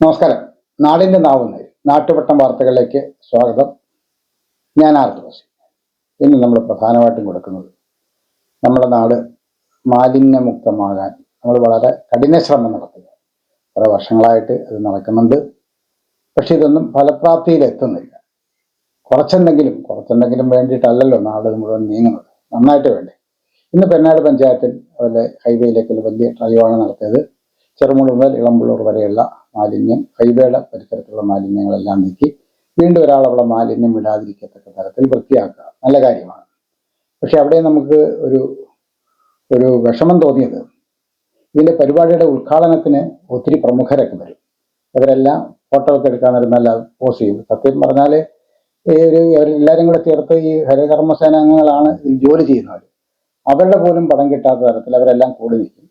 നമസ്കാരം. നാടിന്റെ നാവുന്ന നാട്ടുവട്ടം വാർത്തകളിലേക്ക് സ്വാഗതം. ഞാൻ ആർദ്രവാസി ഇന്ന് നമ്മൾ പ്രധാനമായിട്ടും കൊടുക്കുന്നത് നമ്മുടെ നാട് മാലിന്യമുക്തമാകാൻ നമ്മൾ വളരെ കഠിന ശ്രമം നടത്തുക. കുറേ വർഷങ്ങളായിട്ട് അത് നടക്കുന്നുണ്ട്. പക്ഷെ ഇതൊന്നും ഫലപ്രാപ്തിയിലെത്തുന്നില്ല കുറച്ചെന്തെങ്കിലും കുറച്ചെന്തെങ്കിലും വേണ്ടിയിട്ടല്ലല്ലോ നാട് മുഴുവൻ നീങ്ങുന്നത്. നന്നായിട്ട് വേണ്ടേ? ഇന്ന് പെന്നാട് പഞ്ചായത്തിൽ അവരുടെ ഹൈവേയിലേക്കൊരു വലിയ ഡ്രൈവാണ് നടത്തിയത് ചെറുമുടി മുതൽ ഇളമ്പുള്ളൂർ വരെയുള്ള മാലിന്യം ഹൈവേയുടെ പരിസരത്തുള്ള മാലിന്യങ്ങളെല്ലാം നീക്കി വീണ്ടും ഒരാൾ അവിടെ മാലിന്യം വിടാതിരിക്കത്തക്ക തരത്തിൽ വൃത്തിയാക്കുക. നല്ല കാര്യമാണ്. പക്ഷെ അവിടെ നമുക്ക് ഒരു ഒരു വിഷമം തോന്നിയത് ഇതിന്റെ പരിപാടിയുടെ ഉദ്ഘാടനത്തിന് ഒത്തിരി പ്രമുഖരൊക്കെ വരും. അവരെല്ലാം ഫോട്ടോ ഒക്കെ എടുക്കാൻ വരുന്നല്ല നല്ല പോസ് ചെയ്യും. സത്യം പറഞ്ഞാൽ ഈ ഒരു അവരെല്ലാവരും കൂടെ ചേർത്ത് ഈ ഹരികർമ്മസേന അംഗങ്ങളാണ് ഇതിൽ ജോലി ചെയ്യുന്നവർ അവരുടെ പോലും പടം കിട്ടാത്ത തരത്തിൽ അവരെല്ലാം കൂടി നിൽക്കും.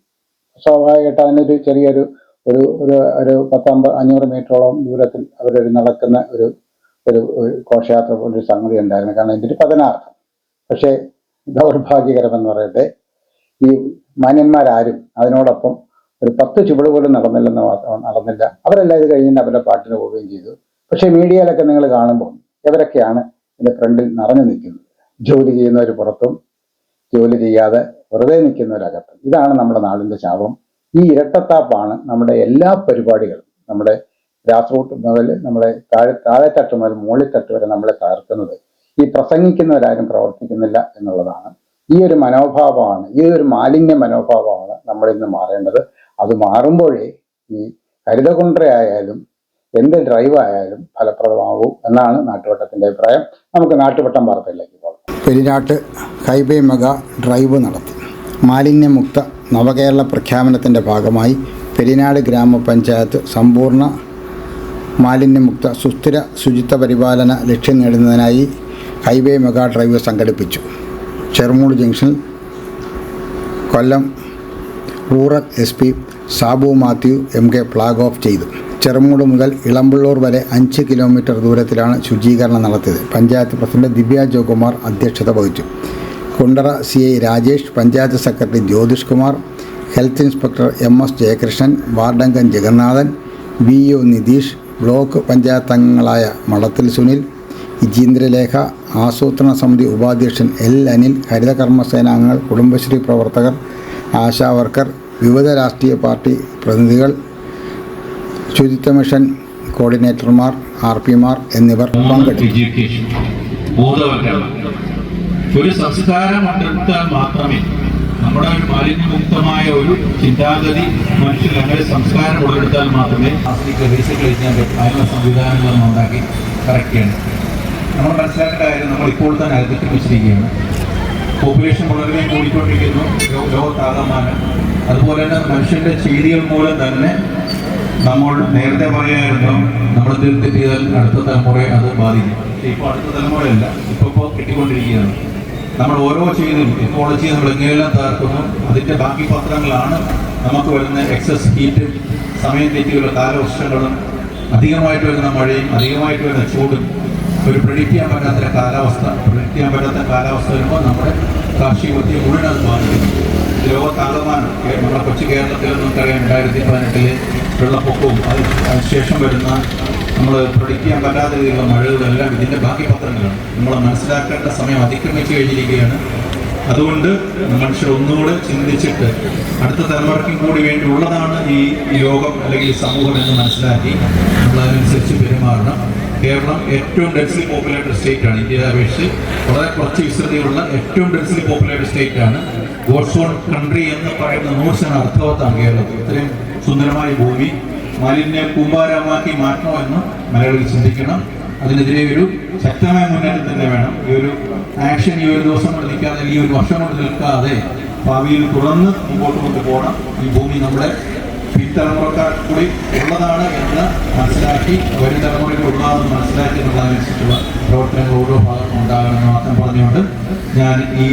സ്വാഭാവികമായിട്ട് അതിനൊരു ചെറിയൊരു ഒരു ഒരു ഒരു പത്തമ്പത് അഞ്ഞൂറ് മീറ്ററോളം ദൂരത്തിൽ അവരൊരു നടക്കുന്ന ഒരു ഒരു ഘോഷയാത്ര പോലൊരു സംഗതി ഉണ്ടായിരുന്നു. കാരണം ഇതിന്റെ പതനാർത്ഥം. പക്ഷേ ദൗർഭാഗ്യകരമെന്ന് പറയട്ടെ ഈ മാന്യന്മാരാരും അതിനോടൊപ്പം ഒരു പത്ത് ചുവട് പോലും നടന്നില്ലെന്ന് മാത്രം നടന്നില്ല. അവരെല്ലാം ഇത് കഴിഞ്ഞാൽ അവരുടെ പാട്ടിന് പോവുകയും ചെയ്തു. പക്ഷേ മീഡിയയിലൊക്കെ നിങ്ങൾ കാണുമ്പോൾ ഇവരൊക്കെയാണ് ഇതിന്റെ ഫ്രണ്ടിൽ നിറഞ്ഞു നിൽക്കുന്നത്. ജോലി ചെയ്യുന്നവർ പുറത്തും ജോലി ചെയ്യാതെ വെറുതെ നിൽക്കുന്ന നിൽക്കുന്നവരകത്തും. ഇതാണ് നമ്മുടെ നാടിന്റെ ശാപം. ഈ ഇരട്ടത്താപ്പാണ് നമ്മുടെ എല്ലാ പരിപാടികളും നമ്മുടെ ഗ്രാസ് മുതൽ നമ്മുടെ താഴെ താഴെത്തട്ട് മുതൽ മുകളിൽത്തട്ട് വരെ നമ്മളെ തകർക്കുന്നത്. ഈ പ്രസംഗിക്കുന്നവരാരും പ്രവർത്തിക്കുന്നില്ല എന്നുള്ളതാണ്. ഈ ഒരു മനോഭാവമാണ് ഈ ഒരു മാലിന്യ മനോഭാവമാണ് നമ്മൾ ഇന്ന് മാറേണ്ടത്. അത് മാറുമ്പോഴേ ഈ ഹരിതകുണ്ട്ര ആയാലും എന്ത് ഡ്രൈവ് ആയാലും ഫലപ്രദമാകൂ എന്നാണ് നാട്ടുവട്ടത്തിന്റെ അഭിപ്രായം. നമുക്ക് നാട്ടുവട്ടം വാർത്തയിലേക്ക് പോകാം. പെരിനാട്ട് ഹൈവേ മെഗാ ഡ്രൈവ് നടത്തി. മാലിന്യമുക്ത നവകേരള പ്രഖ്യാപനത്തിന്റെ ഭാഗമായി പെരിനാട് ഗ്രാമപഞ്ചായത്ത് സമ്പൂർണ മാലിന്യമുക്ത സുസ്ഥിര ശുചിത്വ പരിപാലന ലക്ഷ്യം നേടുന്നതിനായി ഹൈവേ മെഗാ ഡ്രൈവ് സംഘടിപ്പിച്ചു. Cherumoodu junction Kollam rural S P Sabu Mathew M K flag off ചെയ്തു. ചെറുമൂട് മുതൽ ഇളമ്പുള്ളൂർ വരെ അഞ്ച് കിലോമീറ്റർ ദൂരത്തിലാണ് ശുചീകരണം നടത്തിയത്. പഞ്ചായത്ത് പ്രസിഡന്റ് ദിവ്യ ജോകുമാർ അധ്യക്ഷത വഹിച്ചു. Kundara C I Rajesh panchayat secretary Jyothish Kumar health inspector M S Jayakrishnan വാർഡംഗം Jagannathan B O Nitish block panchayat അംഗങ്ങളായ മടത്തിൽ സുനിൽ ഇജീന്ദ്രലേഖ ആസൂത്രണ സമിതി ഉപാധ്യക്ഷൻ എൽ അനിൽ ഹരിതകർമ്മസേന അംഗങ്ങൾ കുടുംബശ്രീ പ്രവർത്തകർ ആശാ വർക്കർ വിവിധ രാഷ്ട്രീയ പാർട്ടി പ്രതിനിധികൾ ശുചിത്വ മിഷൻ കോർഡിനേറ്റർമാർ ആർ പിമാർ എന്നിവർ പങ്കെടുത്തു. ഒരു സംസ്കാരം ഉണ്ടെടുത്താൽ മാത്രമേ നമ്മുടെ ഒരു മാലിന്യമുക്തമായ ഒരു ചിന്താഗതി മനുഷ്യർ അങ്ങനെ സംസ്കാരം ഉള്ളെടുത്താൽ മാത്രമേ പ്ലാസ്റ്റിക് റീസൈക്കിൾ ചെയ്യാൻ പറ്റും അതിനുള്ള സംവിധാനങ്ങളൊന്നും ഉണ്ടാക്കി കറക്റ്റ് നമ്മൾ മനസ്സിലാക്കേണ്ട കാര്യം നമ്മൾ ഇപ്പോൾ തന്നെ വെച്ചിരിക്കുകയാണ് പോപ്പുലേഷൻ വളരെ കൂടിക്കൊണ്ടിരിക്കുന്നു. ലോകത്താകമാനം. അതുപോലെ തന്നെ മനുഷ്യന്റെ ചെയ്തികൾ മൂലം തന്നെ നമ്മൾ നേരത്തെ പറയായിരുന്നു നമ്മൾ എന്തെങ്കിലും ചെയ്താൽ അടുത്ത തലമുറയെ അത് ബാധിക്കും. ഇപ്പോൾ അടുത്ത തലമുറയല്ല. ഇപ്പോൾ ഇപ്പോൾ കിട്ടിക്കൊണ്ടിരിക്കുകയാണ്. നമ്മൾ ഓരോ ചെയ്തും എക്കോളജി നമ്മൾ എങ്ങനെയെല്ലാം തകർക്കുന്നു. അതിന്റെ ബാക്കി പത്രങ്ങളാണ് നമുക്ക് വരുന്ന എക്സസ് ഹീറ്റും സമയം തെറ്റിയുള്ള കാലവർഷങ്ങളും അധികമായിട്ട് വരുന്ന മഴയും അധികമായിട്ട് വരുന്ന ചൂടും. ഒരു പ്രെഡിക്റ്റ് ചെയ്യാൻ പറ്റാത്ത കാലാവസ്ഥ. പ്രെഡിക്റ്റ് ചെയ്യാൻ പറ്റാത്ത കാലാവസ്ഥ വരുമ്പോൾ നമ്മുടെ കാർഷിക വൃത്തിയെ മുഴുവൻ അത് ബാധിക്കുന്നു ലോകത്താകമാനം നമ്മുടെ കൊച്ചു കേരളത്തിൽ നമുക്കറിയാം രണ്ടായിരത്തി പതിനെട്ടിലെ വെള്ളപ്പൊക്കവും അതിന് അതിനുശേഷം വരുന്ന നമ്മൾ പ്രൊഡിക്റ്റ് ചെയ്യാൻ പറ്റാത്ത രീതിയിലുള്ള മഴകളെല്ലാം ഇതിന്റെ ബാക്കി പത്രങ്ങളാണ്. നമ്മൾ മനസ്സിലാക്കേണ്ട സമയം അതിക്രമിച്ചു കഴിഞ്ഞിരിക്കുകയാണ്. അതുകൊണ്ട് മനുഷ്യർ ഒന്നുകൂടെ ചിന്തിച്ചിട്ട് അടുത്ത തലമുറയ്ക്കും കൂടി വേണ്ടി ഉള്ളതാണ് ഈ ലോകം അല്ലെങ്കിൽ സമൂഹം എന്ന് മനസ്സിലാക്കി നമ്മൾ അതിനനുസരിച്ച് പെരുമാറണം. കേരളം ഏറ്റവും ഡെൻസ്ലി പോപ്പുലേറ്റഡ് സ്റ്റേറ്റ് ആണ്. ഇന്ത്യയെ അപേക്ഷിച്ച് വളരെ കുറച്ച് വിസ്തൃതിയുള്ള ഏറ്റവും ഡെൻസ്ലി പോപ്പുലേറ്റഡ് സ്റ്റേറ്റ് ആണ്. ഗോഡ്സ് ഓൺ കൺട്രി എന്ന് പറയുന്ന നൂറ് ശതമാനം അർത്ഥവത്താണ് കേരളം. ഇത്രയും സുന്ദരമായ ഭൂമി. മാലിന്യ കൂമ്പാരമാക്കി മാറ്റണമെന്ന് മലയാളികൾ ചിന്തിക്കണം. അതിനെതിരെ ഒരു ശക്തമായ മുന്നേറ്റം തന്നെ വേണം. ഈ ഒരു ആക്ഷൻ ഈ ഒരു ദിവസം കൊണ്ട് നിൽക്കാതെ ഈ ഒരു വർഷം കൊണ്ട് നിൽക്കാതെ ഭാവിയിൽ തുടർന്ന് മുമ്പോട്ട് കൊണ്ടുപോകണം ഈ ഭൂമി നമ്മുടെ പിൻതലമുറക്കാർ കൂടി ഉള്ളതാണ് എന്ന് മനസ്സിലാക്കി വരും തലമുറയിൽ ഉള്ളതാണെന്ന് മനസ്സിലാക്കി എന്നുള്ളതനുസരിച്ചുള്ള പ്രവർത്തനങ്ങൾ ഓരോ ഭാഗത്തും ഉണ്ടാകണമെന്ന് മാത്രം പറഞ്ഞുകൊണ്ട് ഞാൻ ഈ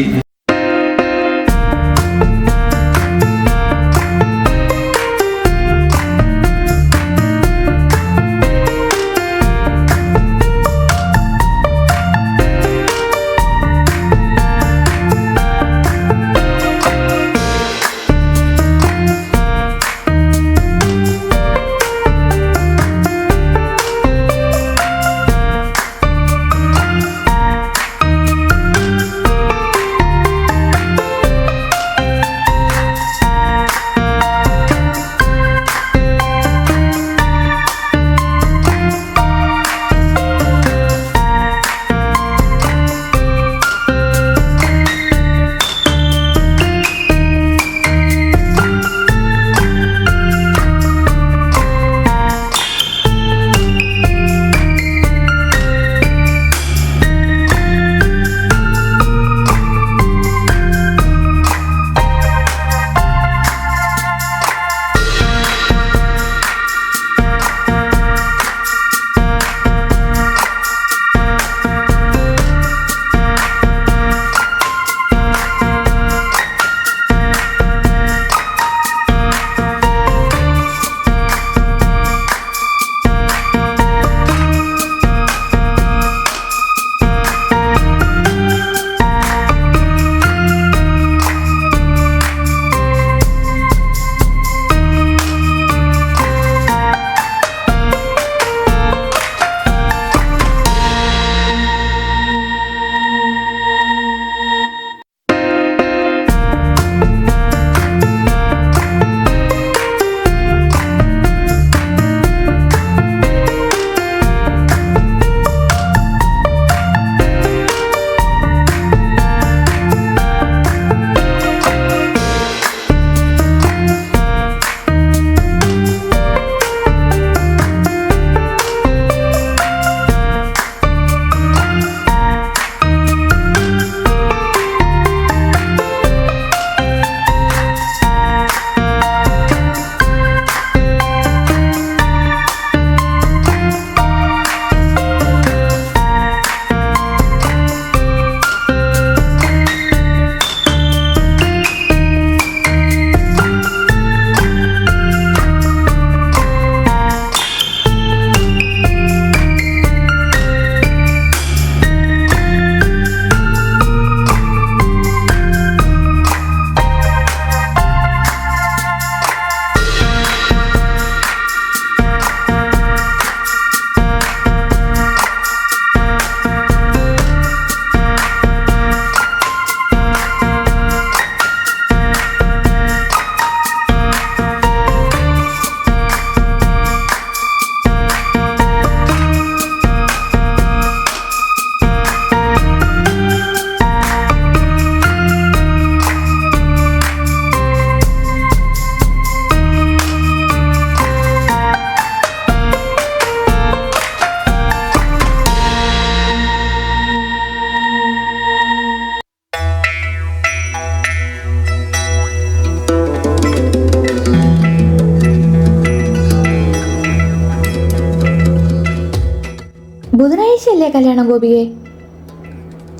ചേച്ചിയല്ലേ കല്യാണം ഗോപിയെ?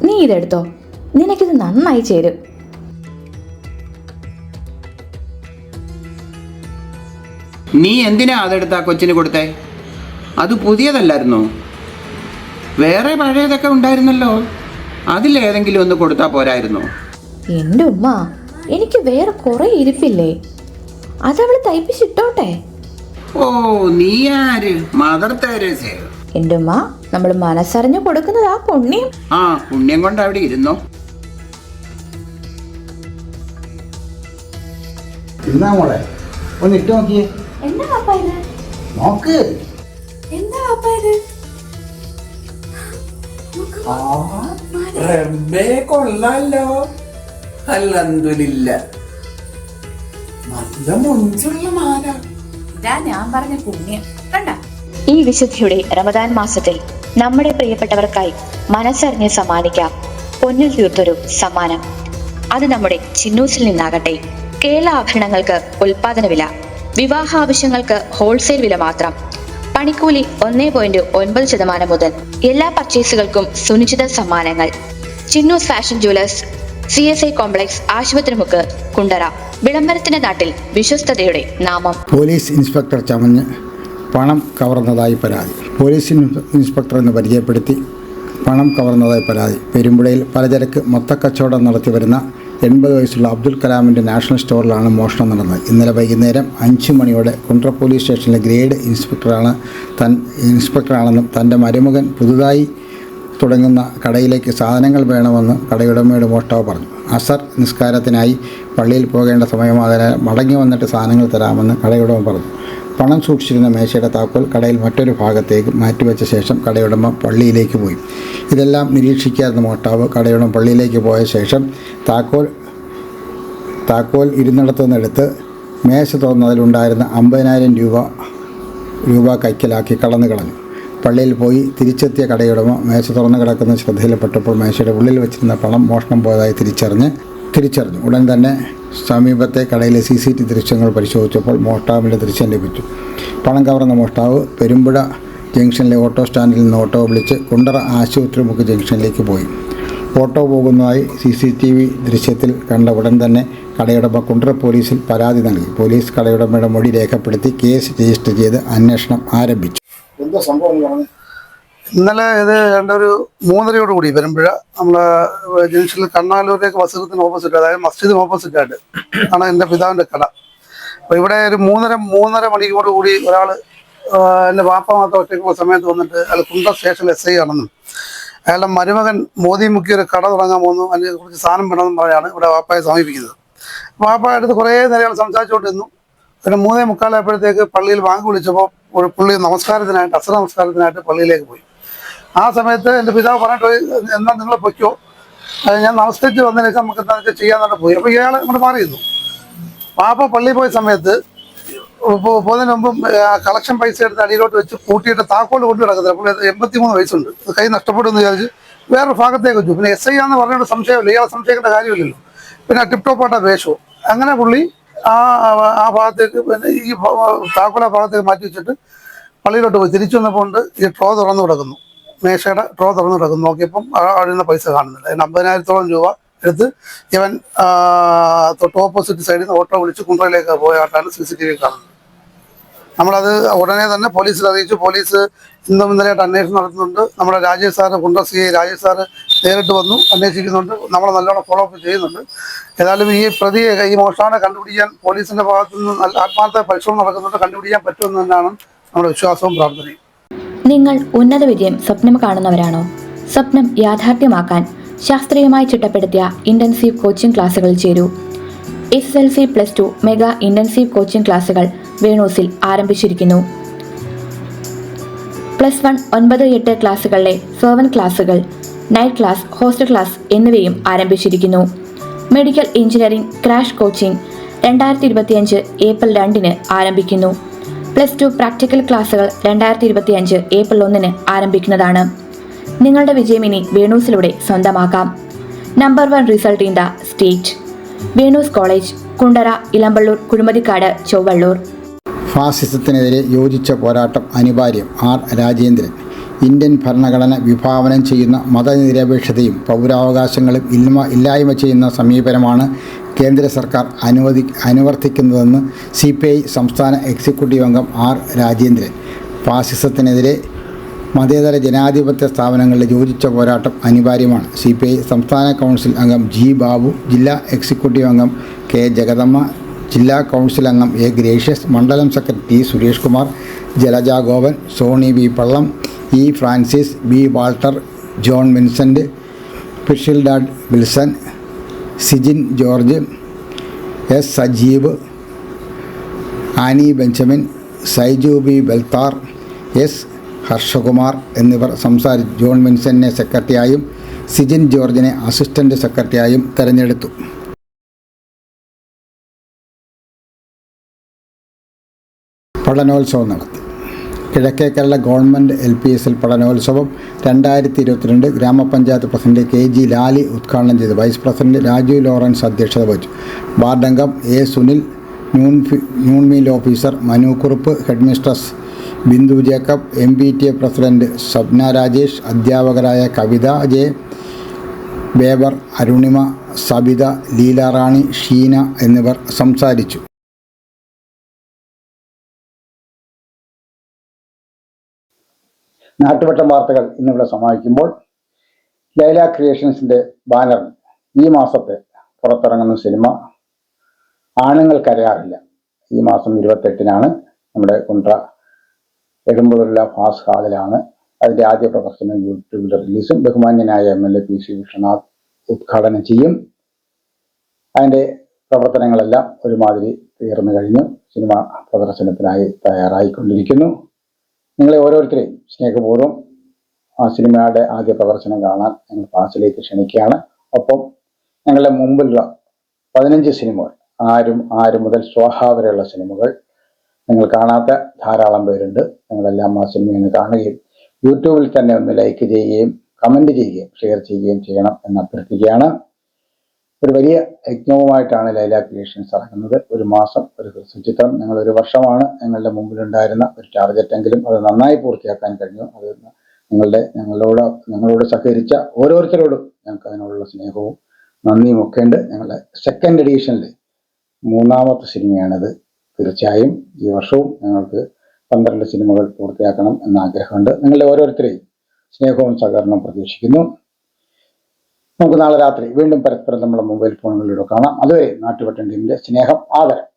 നീ ഇതെടുത്തോ. നിനക്കിത് നന്നായി ചേരും. നീ എന്തിനാ അതെടുത്ത് കൊച്ചിന് കൊടുത്തേ? അത് പുതിയതല്ലായിരുന്നു? വേറെ പഴയതൊക്കെ ഉണ്ടായിരുന്നല്ലോ. അതിലേതെങ്കിലും ഒന്ന് കൊടുത്താ പോരായിരുന്നു? എന്റെ ഉമ്മ എനിക്ക് വേറെ കുറെ ഇരിപ്പില്ലേ? അതവൾ തയ്പ്പിച്ചിട്ടോട്ടെ? ഓ നീ ആര്? മദർ തെരേസയോ? എന്റെ ഉമ്മ നമ്മൾ മനസ്സറിഞ്ഞു കൊടുക്കുന്നത് ആ പുണ്യം. ആ പുണ്യം കൊണ്ട് അവിടെ ഇരുന്നോ? മോളെ? ഒന്ന് ഇട്ട് നോക്കിയേ. എന്താ പാപ്പ ഇത്? നോക്ക്. എന്താ പാപ്പ ഇത്? റബ്ബേ കൊള്ളാലോ. അല്ലന്തുലില്ല നല്ല മുഞ്ചുള്ള ഇതാ ഞാൻ പറഞ്ഞ പുണ്യം. കണ്ട? ഈ വിശുദ്ധിയുടെ റമദാൻ മാസത്തിൽ നമ്മുടെ പ്രിയപ്പെട്ടവർക്കായി മനസ്സറിഞ്ഞ് സമ്മാനിക്കാം. പൊന്നിൽ തീർത്തൊരു സമ്മാനം. അത് നമ്മുടെ ചിന്നൂസിൽ നിന്നാകട്ടെ. കേരള ആഭരണങ്ങൾക്ക് ഉൽപാദന വില വിവാഹ ആവശ്യങ്ങൾക്ക് ഹോൾസെയിൽ വില മാത്രം. പണിക്കൂലി ഒന്നേ പോയിന്റ് ഒൻപത് ശതമാനം മുതൽ എല്ലാ പർച്ചേസുകൾക്കും സുനിശ്ചിത സമ്മാനങ്ങൾ. Chinnus fashion jewellers C S I complex Asupathrimukku Kundara വിളംബരത്തിന്റെ നാട്ടിൽ വിശ്വസ്തതയുടെ നാമം. പോലീസ് ഇൻസ്പെക്ടർ ചമഞ്ഞ്. പണം കവർന്നതായി പരാതി. പോലീസ് ഇൻസ്പെക്ടർ എന്ന് പരിചയപ്പെടുത്തി പണം കവർന്നതായി പരാതി. പെരുമ്പുഴയിൽ പലചരക്ക് മൊത്തക്കച്ചവടം നടത്തി വരുന്ന എൺപത് വയസ്സുള്ള അബ്ദുൽ കലാമിന്റെ നാഷണൽ സ്റ്റോറിലാണ് മോഷണം നടന്നത്. ഇന്നലെ വൈകുന്നേരം അഞ്ച് മണിയോടെ കുണ്ട്ര പോലീസ് സ്റ്റേഷനിലെ ഗ്രേഡ് ഇൻസ്പെക്ടറാണ് തൻ ഇൻസ്പെക്ടറാണെന്നും തന്റെ മരുമകൻ പുതുതായി തുടങ്ങുന്ന കടയിലേക്ക് സാധനങ്ങൾ വേണമെന്ന് കടയുടമയുടെ മോഷ്ടാവ് പറഞ്ഞു. അസർ നിസ്കാരത്തിനായി പള്ളിയിൽ പോകേണ്ട സമയമാകാൻ മടങ്ങി വന്നിട്ട് സാധനങ്ങൾ തരാമെന്ന് കടയുടമ പറഞ്ഞു. പണം സൂക്ഷിച്ചിരുന്ന മേശയുടെ താക്കോൽ കടയിൽ മറ്റൊരു ഭാഗത്തേക്ക് മാറ്റിവെച്ച ശേഷം കടയുടമ പള്ളിയിലേക്ക് പോയി. ഇതെല്ലാം നിരീക്ഷിക്കാതിരുന്ന മോട്ടാവ് കടയുടമ പള്ളിയിലേക്ക് പോയ ശേഷം താക്കോൽ താക്കോൽ ഇരുന്നിടത്തു നിന്നെടുത്ത് മേശ തുറന്നതിലുണ്ടായിരുന്ന അമ്പതിനായിരം രൂപ രൂപ കൈക്കലാക്കി കടന്നു കളഞ്ഞു പള്ളിയിൽ പോയി തിരിച്ചെത്തിയ കടയുടമ മേശ തുറന്നു കിടക്കുന്ന ശ്രദ്ധയിൽപ്പെട്ടപ്പോൾ മേശയുടെ ഉള്ളിൽ വെച്ചിരുന്ന പണം മോഷണം പോയതായി തിരിച്ചറിഞ്ഞ് തിരിച്ചറിഞ്ഞു. ഉടൻ തന്നെ സമീപത്തെ കടയിലെ സി സി ടി ദൃശ്യങ്ങൾ പരിശോധിച്ചപ്പോൾ മോഷ്ടാവിന്റെ ദൃശ്യം ലഭിച്ചു. പണം കവർന്ന മോഷ്ടാവ് പെരുമ്പുഴ ജംഗ്ഷനിലെ ഓട്ടോ സ്റ്റാൻഡിൽ നിന്ന് ഓട്ടോ വിളിച്ച് കുണ്ടറ ആശുപത്രിമുക്ക് ജംഗ്ഷനിലേക്ക് പോയി. ഓട്ടോ പോകുന്നതായി സി സി ടി വി ദൃശ്യത്തിൽ കണ്ട ഉടൻ തന്നെ കടയുടമ കുണ്ടറ പോലീസിൽ പരാതി നൽകി. പോലീസ് കടയുടമയുടെ മൊഴി രേഖപ്പെടുത്തി കേസ് രജിസ്റ്റർ ചെയ്ത് അന്വേഷണം ആരംഭിച്ചു. എന്താ സംഭവം ഇന്നലെ ഇത് രണ്ടൊരു മൂന്നരയോട് കൂടി വരുമ്പോഴ നമ്മളെ ജംഗ്ഷനിൽ കണ്ണാലൂരേക്ക് വസീറത്തിന് ഓപ്പോസിറ്റ് അതായത് മസ്ജിദിന് ഓപ്പോസിറ്റ് ആയിട്ട് ആണ് എന്റെ പിതാവിന്റെ കട. അപ്പോൾ ഇവിടെ ഒരു മൂന്നര മൂന്നര മണിക്കൂറോട് കൂടി ഒരാൾ എന്റെ വാപ്പ മാത്രം ഒറ്റയ്ക്കുള്ള സമയത്ത് വന്നിട്ട് അയാൾ കുണ്ട സ്റ്റേഷനിൽ എസ് ഐ ആണെന്നും അയാളുടെ മരുമകൻ മോദി മുക്കി ഒരു കട തുടങ്ങാൻ പോകുന്നു അതിന് കുറച്ച് സാധനം വേണമെന്നും പറയാണ് ഇവിടെ വാപ്പയെ സമീപിക്കുന്നത്. വാപ്പ അടുത്ത് കുറേ നേരം സംസാരിച്ചുകൊണ്ടിരുന്നു. പിന്നെ മൂന്നേ മുക്കാലായപ്പോഴത്തേക്ക് പള്ളിയിൽ വാങ്ങി വിളിച്ചപ്പോൾ പുള്ളി നമസ്കാരത്തിനായിട്ട് അസർ നമസ്കാരത്തിനായിട്ട് പള്ളിയിലേക്ക് പോയി. ആ സമയത്ത് എന്റെ പിതാവ് പറഞ്ഞിട്ട് എന്നാൽ നിങ്ങൾ പൊയ്ക്കോ. ഞാൻ നമസ്കരിച്ച് വന്നതിനൊക്കെ നമുക്ക് എന്താ വെച്ചാൽ ചെയ്യാന്നൊക്കെ പോയി. അപ്പോൾ ഇയാൾ അങ്ങോട്ട് മാറിയിരുന്നു പാപ്പ പള്ളിയിൽ പോയ സമയത്ത് പോകുന്നതിന് മുമ്പ് കളക്ഷൻ പൈസ എടുത്ത് അടിയിലോട്ട് വെച്ച് കൂട്ടിയിട്ട് താക്കോൽ കൊണ്ട് കിടക്കുന്നത് അപ്പോൾ എൺപത്തിമൂന്ന് വയസ്സുണ്ട്. ഇത് കൈ നഷ്ടപ്പെടുമെന്ന് വിചാരിച്ച് വേറൊരു ഭാഗത്തേക്ക് വെച്ചു. പിന്നെ എസ് ഐ ആന്ന് പറഞ്ഞിട്ട് സംശയമില്ല. ഇയാളെ സംശയിക്കേണ്ട കാര്യമില്ലല്ലോ. പിന്നെ ടിപ് ടോപ്പായിട്ട വേഷവും. അങ്ങനെ പുള്ളി ആ ആ ഭാഗത്തേക്ക് പിന്നെ ഈ താക്കോല ഭാഗത്തേക്ക് മാറ്റി വെച്ചിട്ട് പള്ളിയിലോട്ട് പോയി. തിരിച്ചു വന്നപ്പോൾ ഉണ്ട് ഈ ട്രോ തുറന്നു കിടക്കുന്നു. മേശയുടെ ട്രോ തുറന്നു കിടക്കുന്നു. നോക്കിയപ്പം അഴിയുന്ന പൈസ കാണുന്നില്ല. അതിന് അമ്പതിനായിരത്തോളം രൂപ എടുത്ത് ഇവൻ തൊട്ട് ഓപ്പോസിറ്റ് സൈഡിൽ നിന്ന് ഓട്ടോ വിളിച്ച് കുണ്ടറയിലേക്ക് പോയാട്ടാണ് സി സി ടി വി കാണുന്നത് നമ്മളത് ഉടനെ തന്നെ പോലീസിൽ അറിയിച്ചു. പോലീസ് ഇന്നും ഇന്നലെയായിട്ട് അന്വേഷണം നടത്തുന്നുണ്ട്. നമ്മുടെ Rajesh sir Kundara C I Rajesh sir നേരിട്ട് വന്നു അന്വേഷിക്കുന്നുണ്ട്. നമ്മൾ നല്ലോണം ഫോളോ അപ്പ് ചെയ്യുന്നുണ്ട്. ഏതായാലും ഈ പ്രതിയെ ഈ മോഷണനെ കണ്ടുപിടിക്കാൻ പോലീസിന്റെ ഭാഗത്തു നിന്ന് നല്ല ആത്മാർത്ഥ പരിശ്രമം നടക്കുന്നുണ്ട്. കണ്ടുപിടിക്കാൻ പറ്റുമെന്ന് തന്നെയാണ് നമ്മുടെ വിശ്വാസവും പ്രാർത്ഥനയും. നിങ്ങൾ ഉന്നത വിജയം സ്വപ്നം കാണുന്നവരാണോ? സ്വപ്നം യാഥാർത്ഥ്യമാക്കാൻ ശാസ്ത്രീയമായി ചിട്ടപ്പെടുത്തിയ ഇന്റൻസീവ് കോച്ചിംഗ് ക്ലാസുകളിൽ ചേരൂ. S S L C plus two mega intensive coaching ക്ലാസുകൾ വേണൂസിൽ ആരംഭിച്ചിരിക്കുന്നു. പ്ലസ് വൺ ഒൻപത് എട്ട് ക്ലാസ്സുകളിലെ സെവൻ ക്ലാസ്സുകൾ നൈറ്റ് ക്ലാസ് ഹോസ്റ്റൽ ക്ലാസ് എന്നിവയും ആരംഭിച്ചിരിക്കുന്നു. മെഡിക്കൽ എഞ്ചിനീയറിംഗ് ക്രാഷ് കോച്ചിംഗ് രണ്ടായിരത്തി ഇരുപത്തിയഞ്ച് ഏപ്രിൽ രണ്ടിന് ആരംഭിക്കുന്നു. പ്ലസ് ടു പ്രാക്ടിക്കൽ ക്ലാസ്സുകൾ രണ്ടായിരത്തി ഇരുപത്തിയഞ്ച് ഏപ്രിൽ ഒന്നിന് ആരംഭിക്കുന്നതാണ്. നിങ്ങളുടെ വിജയം ഇനി വേണൂസിലൂടെ സ്വന്തമാക്കാം. Number one result in the state Venus college Kundara Elampalloor Kuzhumathikkad Chowalloor. ഫാസിസത്തിനെതിരെ യോജിച്ച പോരാട്ടം അനിവാര്യം. ആർ. രാജേന്ദ്രൻ. ഇന്ത്യൻ ഭരണഘടന വിഭാവനം ചെയ്യുന്ന മതനിരപേക്ഷതയും പൗരാവകാശങ്ങളും ഇല്ലായ്മ ഇല്ലായ്മ ചെയ്യുന്ന സമീപനമാണ് കേന്ദ്ര സർക്കാർ അനുവദി അനുവർത്തിക്കുന്നതെന്ന് സി പി ഐ സംസ്ഥാന എക്സിക്യൂട്ടീവ് അംഗം ആർ രാജേന്ദ്രൻ. ഫാസിസത്തിനെതിരെ മതേതര ജനാധിപത്യ സ്ഥാപനങ്ങളുടെ യോജിച്ച പോരാട്ടം അനിവാര്യമാണ്. സി പി ഐ സംസ്ഥാന കൗൺസിൽ അംഗം ജി ബാബു ജില്ലാ എക്സിക്യൂട്ടീവ് അംഗം കെ ജഗദമ്മ ജില്ലാ കൗൺസിൽ അംഗം എ ഗ്രേഷ്യസ് മണ്ഡലം secretary Suresh Kumar Jalaja Gopan Soni V Pallam E. Francis B. Walter John Vincent ഫിഷിൽഡാഡ് Wilson Sijin George S. Sajeev Annie Benjamin Saiju B. Balthar S. Harshakumar എന്നിവർ സംസാരി John വിൻസെന്റിനെ സെക്രട്ടറിയായും സിജിൻ ജോർജിനെ assistant സെക്രട്ടറിയായും തെരഞ്ഞെടുത്തു. പഠനോത്സവം നടത്തി കിഴക്കേ Kerala government L P S L പഠനോത്സവം രണ്ടായിരത്തി ഇരുപത്തിരണ്ട് ഗ്രാമപഞ്ചായത്ത് പ്രസിഡന്റ് കെ ജി ലാലി ഉദ്ഘാടനം ചെയ്തു. വൈസ് പ്രസിഡന്റ് രാജു ലോറൻസ് അധ്യക്ഷത വഹിച്ചു. വാർഡംഗം A Sunil noon phi- noon meal officer Manu Kurup head mistress Bindu Jacob M P T A president Swapna Rajesh അധ്യാപകരായ Kavitha J ബേബർ അരുണിമ സബിത ലീലാറാണി ഷീന എന്നിവർ സംസാരിച്ചു. നാട്ടുവട്ടം വാർത്തകൾ ഇന്നിവിടെ സമാഹിക്കുമ്പോൾ ലൈല ക്രിയേഷൻസിന്റെ ബാനർ ഈ മാസത്തെ പുറത്തിറങ്ങുന്ന സിനിമ ആണുങ്ങൾ കരയാറില്ല. ഈ മാസം ഇരുപത്തെട്ടിനാണ് നമ്മുടെ കുണ്ട്ര എഴുമ്പുള്ള ഫാസ് ഹാളിലാണ് അതിന്റെ ആദ്യ പ്രദർശനം യൂട്യൂബിൽ റിലീസും ബഹുമാന്യനായ M L A P C Viswanath ഉദ്ഘാടനം ചെയ്യും. അതിന്റെ പ്രവർത്തനങ്ങളെല്ലാം ഒരുമാതിരി തീർന്നു കഴിഞ്ഞു. സിനിമ പ്രദർശനത്തിനായി തയ്യാറായിക്കൊണ്ടിരിക്കുന്നു. നിങ്ങളെ ഓരോരുത്തരെയും സ്നേഹപൂർവം ആ സിനിമയുടെ ആദ്യ പ്രദർശനം കാണാൻ ഞങ്ങൾ ക്ലാസ്സിലേക്ക് ക്ഷണിക്കുകയാണ്. ഒപ്പം ഞങ്ങളുടെ മുമ്പിലുള്ള പതിനഞ്ച് സിനിമകൾ ആരും ആരും മുതൽ സ്വാഹ വരെയുള്ള സിനിമകൾ നിങ്ങൾ കാണാത്ത ധാരാളം പേരുണ്ട്. നിങ്ങളെല്ലാം ആ സിനിമയൊന്ന് കാണുകയും യൂട്യൂബിൽ തന്നെ ഒന്ന് ലൈക്ക് ചെയ്യുകയും കമന്റ് ചെയ്യുകയും ഷെയർ ചെയ്യുകയും ചെയ്യണം എന്ന് അഭ്യർത്ഥിക്കുകയാണ്. ഒരു വലിയ യജ്ഞവുമായിട്ടാണ് ലൈല ക്രിയേഷൻസ് ഇറങ്ങുന്നത് ഒരു മാസം ഒരു ഹ്രസ്വചിത്രം ഞങ്ങൾ ഒരു വർഷമാണ് ഞങ്ങളുടെ മുമ്പിലുണ്ടായിരുന്ന ഒരു ടാർഗറ്റ് എങ്കിലും അത് നന്നായി പൂർത്തിയാക്കാൻ കഴിഞ്ഞു. അത് നിങ്ങളുടെ ഞങ്ങളോട് ഞങ്ങളോട് സഹകരിച്ച ഓരോരുത്തരോടും ഞങ്ങൾക്ക് അതിനോടുള്ള സ്നേഹവും നന്ദിയും ഒക്കെ ഉണ്ട്. ഞങ്ങളുടെ സെക്കൻഡ് എഡീഷനിൽ മൂന്നാമത്തെ സിനിമയാണിത്. തീർച്ചയായും ഈ വർഷവും ഞങ്ങൾക്ക് പന്ത്രണ്ട് സിനിമകൾ പൂർത്തിയാക്കണം എന്ന ആഗ്രഹമുണ്ട്. നിങ്ങളുടെ ഓരോരുത്തരെയും സ്നേഹവും സഹകരണവും പ്രതീക്ഷിക്കുന്നു. നമുക്ക് നാളെ രാത്രി വീണ്ടും പരസ്പരം നമ്മുടെ മൊബൈൽ ഫോണുകളിലൂടെ കാണാം. അതുവരെ നാട്ടുവട്ടൻ ടീമിന്റെ സ്നേഹം ആദരം.